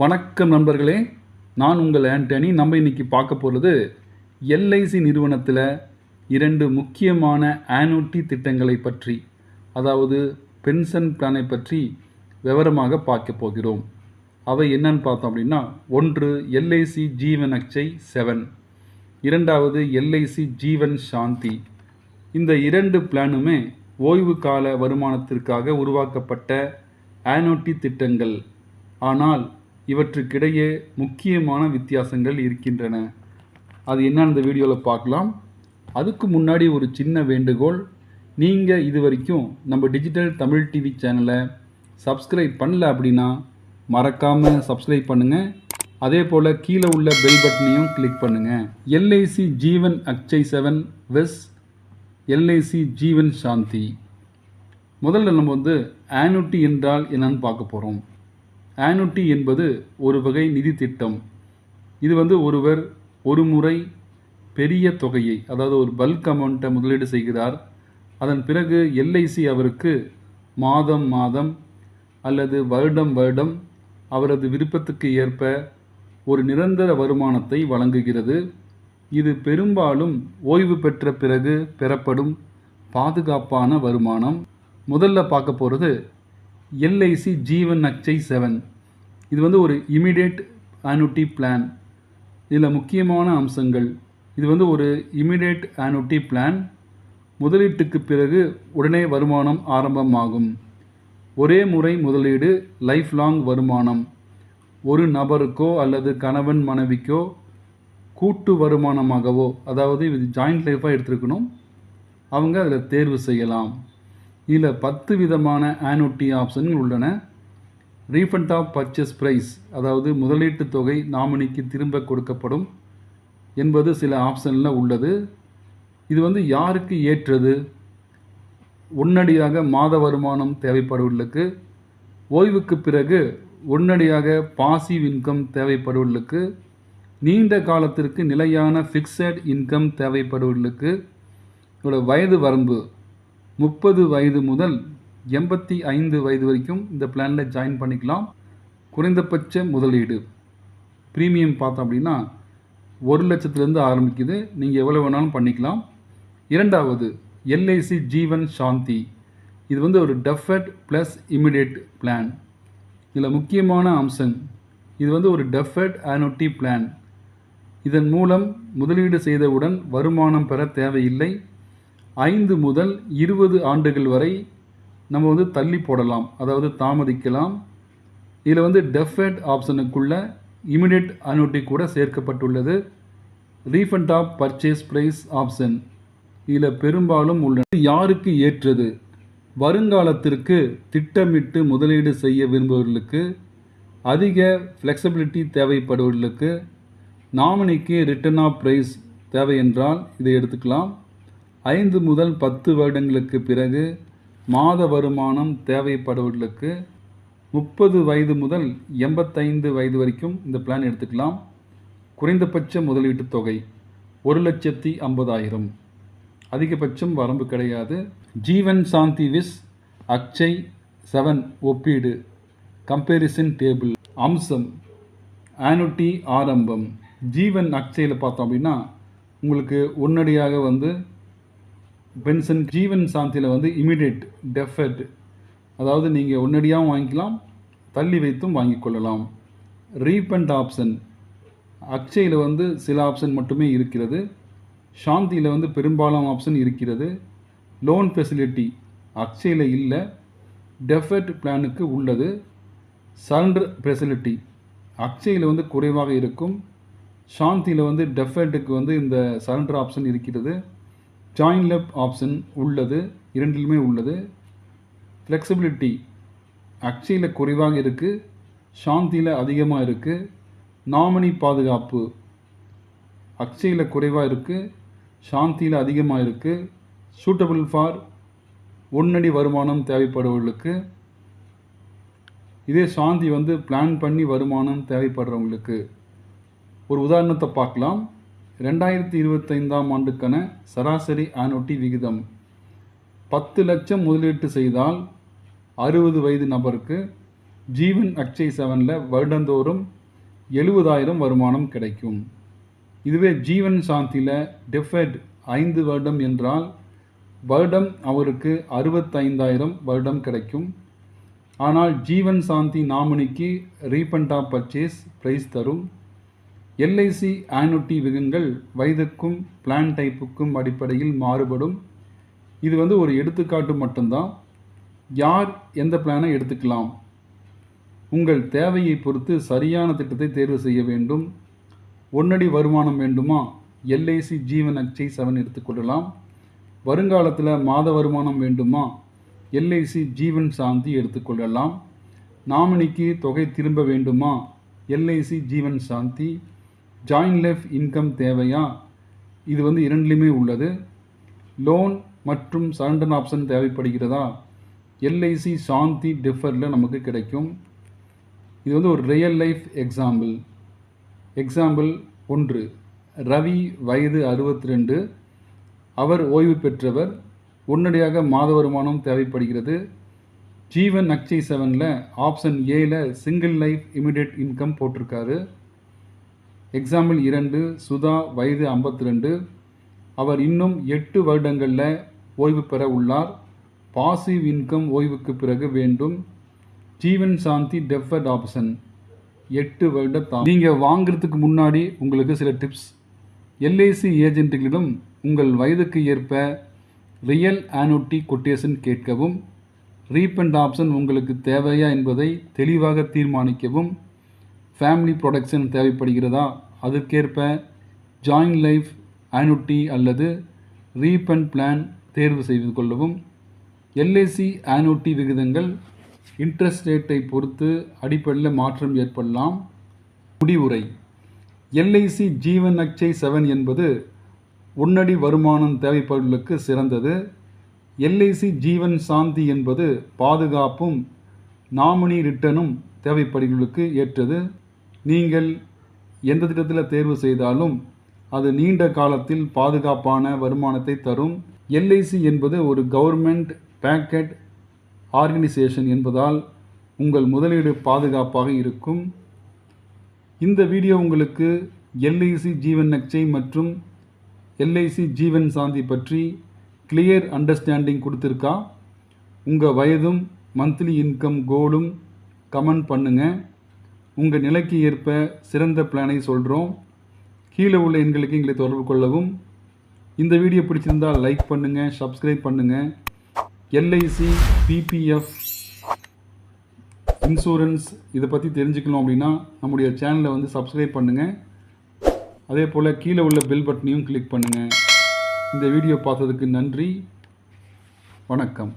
வணக்கம் நண்பர்களே. நான் உங்கள் ஆண்டனி. நம்ம இன்னைக்கு பார்க்க போகிறது எல்ஐசி நிறுவனத்தில் இரண்டு முக்கியமான ஆனுட்டி திட்டங்களை பற்றி அதாவது பென்ஷன் பிளானை பற்றி விவரமாக பார்க்க போகிறோம். அவை என்னன்னு பார்த்தோம் அப்படின்னா ஒன்று எல்ஐசி ஜீவன் அக்ஷய் செவன். இரண்டாவது எல்ஐசி ஜீவன் சாந்தி. இந்த இரண்டு பிளானுமே ஓய்வு கால வருமானத்திற்காக உருவாக்கப்பட்ட ஆனோட்டி திட்டங்கள். ஆனால் இவற்றுக்கிடையே முக்கியமான வித்தியாசங்கள் இருக்கின்றன. அது என்னன்னு இந்த வீடியோவில் பார்க்கலாம். அதுக்கு முன்னாடி ஒரு சின்ன வேண்டுகோள். நீங்கள் இது வரைக்கும் நம்ம டிஜிட்டல் தமிழ் டிவி சேனலை சப்ஸ்கிரைப் பண்ணல அப்படின்னா மறக்காமல் சப்ஸ்கிரைப் பண்ணுங்கள் அதே போல் கீழே உள்ள பெல் பட்டனையும் கிளிக் பண்ணுங்கள் LIC Jeevan Akshay seven vs LIC Jeevan Shanti. முதல்ல நம்ம வந்து ஆனுட்டி என்றால் என்னன்னு பார்க்க போகிறோம் ஆனுட்டி என்பது ஒரு வகை நிதி திட்டம். இது வந்து ஒருவர் ஒரு முறை பெரிய தொகையை அதாவது ஒரு பல்க் அமௌண்ட்டை முதலீடு செய்கிறார். அதன் பிறகு எல்ஐசி அவருக்கு மாதம் மாதம் அல்லது வருடம் வருடம் அவரது விருப்பத்துக்கு ஏற்ப ஒரு நிரந்தர வருமானத்தை வழங்குகிறது. இது பெரும்பாலும் ஓய்வு பெற்ற பிறகு பெறப்படும் பாதுகாப்பான வருமானம். முதல்ல பார்க்க போகிறது எல்ஐசி ஜீவன் அக்ஷய் செவன் இது வந்து ஒரு இமிடியேட் ஆனுட்டி பிளான் இதில் முக்கியமான அம்சங்கள். இது வந்து ஒரு இமிடியேட் ஆனுட்டி பிளான் முதலீட்டுக்கு பிறகு உடனே வருமானம் ஆரம்பமாகும். ஒரே முறை முதலீடு லைஃப் லாங் வருமானம். ஒரு நபருக்கோ அல்லது கணவன் மனைவிக்கோ கூட்டு வருமானமாகவோ அதாவது இது ஜாயிண்ட் லைஃபாக எடுத்துருக்கணும். அவங்க அதில் தேர்வு செய்யலாம். இதில் பத்து விதமான ஆனுட்டி ஆப்ஷன்கள் உள்ளன. ரீஃபண்ட் ஆஃப் பர்ச்சேஸ் ப்ரைஸ் அதாவது முதலீட்டு தொகை நாமினிக்கு திரும்ப கொடுக்கப்படும் என்பது சில ஆப்ஷனில் உள்ளது. இது வந்து யாருக்கு ஏற்றது? உடனடியாக மாத வருமானம் தேவைப்படுவர்களுக்கு ஓய்வுக்கு பிறகு உடனடியாக பாசிவ் இன்கம் தேவைப்படுவர்களுக்கு நீண்ட காலத்திற்கு நிலையான ஃபிக்ஸட் இன்கம் தேவைப்படுவர்களுக்கு இதோட வயது வரம்பு முப்பது வயது முதல் எண்பத்தி ஐந்து வயது வரைக்கும் இந்த பிளானில் ஜாயின் பண்ணிக்கலாம். குறைந்தபட்ச முதலீடு. ப்ரீமியம் பார்த்தோம் அப்படின்னா ஒரு லட்சத்துலேருந்து ஆரம்பிக்குது. நீங்கள் எவ்வளோ வேணாலும் பண்ணிக்கலாம். இரண்டாவது எல்ஐசி ஜீவன் சாந்தி இது வந்து ஒரு டெஃபர்ட் ப்ளஸ் இமிடியேட் பிளான் இதில் முக்கியமான அம்சம் இது வந்து ஒரு டெஃபர்ட் ஆனுட்டி பிளான் இதன் மூலம் முதலீடு செய்தவுடன் வருமானம் பெற தேவையில்லை. ஐந்து முதல் இருபது ஆண்டுகள் வரை நம்ம வந்து தள்ளி போடலாம் அதாவது தாமதிக்கலாம். இதில் வந்து டெஃபர்ட் ஆப்ஷனுக்குள்ள இமிடியட் அனுட்டி கூட சேர்க்கப்பட்டுள்ளது. Refund of purchase price option இதில் பெரும்பாலும் உள்ளன யாருக்கு ஏற்றது? வருங்காலத்திற்கு திட்டமிட்டு முதலீடு செய்ய விரும்புபவர்களுக்கு அதிக ஃப்ளெக்சிபிலிட்டி தேவைப்படுபவர்களுக்கு நாமினிக்கு ரிட்டர்ன் ஆஃப் ப்ரைஸ் தேவை என்றால் இதை எடுத்துக்கலாம். ஐந்து முதல் பத்து வருடங்களுக்கு பிறகு மாத வருமானம் தேவைப்படுவர்களுக்கு முப்பது வயது முதல் எண்பத்தைந்து வயது வரைக்கும் இந்த பிளான் எடுத்துக்கலாம். குறைந்தபட்ச முதலீட்டு தொகை ஒரு லட்சத்தி ஐம்பதாயிரம். அதிகபட்சம் வரம்பு கிடையாது. ஜீவன் சாந்தி விஸ் அக்ஷய் செவன் ஒப்பீடு. கம்பேரிசன் டேபிள் அம்சம் ஆனுட்டி ஆரம்பம். ஜீவன் அக்ஷயில் பார்த்தோம் அப்படின்னா உங்களுக்கு உடனடியாக வந்து பென்ஷன் ஜீவன் சாந்தியில் வந்து இமிடியேட் டெஃபர்ட். அதாவது நீங்கள் உடனடியாகவும் வாங்கிக்கலாம் தள்ளி வைத்தும் வாங்கி கொள்ளலாம். Refund option. அக்ஷயில் வந்து சில ஆப்ஷன் மட்டுமே இருக்கிறது. சாந்தியில் வந்து பெரும்பாலான ஆப்ஷன் இருக்கிறது. லோன் ஃபெசிலிட்டி அக்ஷயில் இல்லை. டெஃபர்ட் பிளானுக்கு உள்ளது. சரண்டர் ஃபெசிலிட்டி அக்ஷயில் வந்து குறைவாக இருக்கும். சாந்தியில் வந்து டெஃபர்ட்டுக்கு வந்து இந்த சரண்டர் ஆப்ஷன் இருக்கிறது. ஜாயின் லெப் ஆப்ஷன் உள்ளது இரண்டிலுமே உள்ளது. ஃப்ளெக்சிபிலிட்டி அக்ஷயில் குறைவாக இருக்குது சாந்தியில் அதிகமாக இருக்குது நாமினி பாதுகாப்பு அக்ஷயில் குறைவாக இருக்குது சாந்தியில் அதிகமாக இருக்குது சூட்டபிள் ஃபார் ஒன்னடி வருமானம் தேவைப்படுபவர்களுக்கு இதே சாந்தி வந்து பிளான் பண்ணி வருமானம் தேவைப்படுறவங்களுக்கு. ஒரு உதாரணத்தை பார்க்கலாம். ரெண்டாயிரத்தி இருபத்தைந்தாம் ஆண்டுக்கான சராசரி ஆனுட்டி விகிதம் பத்து லட்சம் முதலீட்டு செய்தால் அறுபது வயது நபருக்கு ஜீவன் அக்ஷய் செவனில் வருடந்தோறும் எழுபதாயிரம் வருமானம் கிடைக்கும். இதுவே ஜீவன் சாந்தியில் டெஃபெட் ஐந்து வருடம் என்றால் வருடம் அவருக்கு அறுபத்தைந்தாயிரம் வருடம் கிடைக்கும். ஆனால் ஜீவன் சாந்தி நாமினிக்கு ரீஃபண்ட் ஆஃப் பர்ச்சேஸ் ப்ரைஸ் தரும். எல்ஐசி ஆனுட்டி விகங்கள் வயதுக்கும் பிளான் டைப்புக்கும் அடிப்படையில் மாறுபடும். இது வந்து ஒரு எடுத்துக்காட்டு மட்டும்தான். யார் எந்த பிளானை எடுத்துக்கலாம்? உங்கள் தேவையை பொறுத்து சரியான திட்டத்தை தேர்வு செய்ய வேண்டும். ஒன்னடி வருமானம் வேண்டுமா? எல்ஐசி ஜீவன் அச்சை செவன் எடுத்துக்கொள்ளலாம் வருங்காலத்தில் மாத வருமானம் வேண்டுமா? எல்ஐசி ஜீவன் சாந்தி எடுத்துக்கொள்ளலாம் நாமினிக்கு தொகை திரும்ப வேண்டுமா? LIC Jeevan Shanti. Joint life income தேவையா? இது வந்து இரண்டுலையுமே உள்ளது. லோன் மற்றும் சரண்டர் ஆப்ஷன் தேவைப்படுகிறதா? எல்ஐசி சாந்தி டிஃபரில் நமக்கு கிடைக்கும். இது வந்து ஒரு ரியல் லைஃப் எக்ஸாம்பிள் எக்ஸாம்பிள் ஒன்று. ரவி வயது அறுபத்தி ரெண்டு அவர் ஓய்வு பெற்றவர். உடனடியாக மாத வருமானம் தேவைப்படுகிறது. ஜீவன் அக்ஷய் செவனில் ஆப்ஷன் ஏல சிங்கிள் லைஃப் இமிடியட் இன்கம் போட்டிருக்காரு. எக்ஸாம்பிள் இரண்டு சுதா வயது ஐம்பத்தி ரெண்டு அவர் இன்னும் எட்டு வருடங்களில் ஓய்வு பெற உள்ளார். பாசிவ் இன்கம் ஓய்வுக்கு பிறகு வேண்டும். ஜீவன் சாந்தி டெஃபர்ட் ஆப்ஷன் எட்டு வருட நீங்கள் வாங்குறதுக்கு முன்னாடி உங்களுக்கு சில டிப்ஸ் எல்ஐசி ஏஜென்ட்டுகளிடம் உங்கள் வயதுக்கு ஏற்ப ரியல் ஆனுட்டி கொட்டேஷன் கேட்கவும் ரீபண்ட் ஆப்ஷன் உங்களுக்கு தேவையா என்பதை தெளிவாக தீர்மானிக்கவும் ஃபேமிலி ப்ரொடக்ஷன் தேவைப்படுகிறதா? அதற்கேற்ப ஜாயின்ட் லைஃப் ஆனுட்டி அல்லது ரீபண்ட் பிளான் தேர்வு செய்து கொள்ளவும். எல்ஐசி ஆனுட்டி விகிதங்கள் இன்ட்ரெஸ்ட் ரேட்டை பொறுத்து அடிப்படையில் மாற்றம் ஏற்படலாம். முடிவுரை. எல்ஐசி ஜீவன் அக்ஷை செவன் என்பது உன்னடி வருமானம் தேவைப்படுவதற்கு சிறந்தது. எல்ஐசி ஜீவன் சாந்தி என்பது பாதுகாப்பும் நாமினி ரிட்டனும் தேவைப்படுகளுக்கு ஏற்றது. நீங்கள் எந்த திட்டத்தில் தேர்வு செய்தாலும் அது நீண்ட காலத்தில் பாதுகாப்பான வருமானத்தை தரும். எல்ஐசி என்பது ஒரு கவர்மெண்ட் பேக்கெட் ஆர்கனைசேஷன் என்பதால் உங்கள் முதலீடு பாதுகாப்பாக இருக்கும். இந்த வீடியோ உங்களுக்கு எல்ஐசி ஜீவன் நக்சை மற்றும் எல்ஐசி ஜீவன் சாந்தி பற்றி கிளியர் அண்டர்ஸ்டாண்டிங் கொடுத்துருக்கா? உங்கள் வயதும் மந்த்லி இன்கம் கோலும் கமெண்ட் பண்ணுங்கள் உங்கள் நிலைக்கு ஏற்ப சிறந்த பிளானை சொல்கிறோம் கீழே உள்ள எண்களுக்கு எங்களை தொடர்பு கொள்ளவும். இந்த வீடியோ பிடிச்சிருந்தால் லைக் பண்ணுங்கள் சப்ஸ்கிரைப் பண்ணுங்கள் எல்ஐசி பிபிஎஃப் இன்சூரன்ஸ் இதை பற்றி தெரிஞ்சுக்கணும் அப்படின்னா நம்முடைய சேனலை வந்து சப்ஸ்கிரைப் பண்ணுங்கள் அதே போல் கீழே உள்ள பெல் பட்டனையும் கிளிக் பண்ணுங்கள் இந்த வீடியோ பார்த்ததுக்கு நன்றி. வணக்கம்.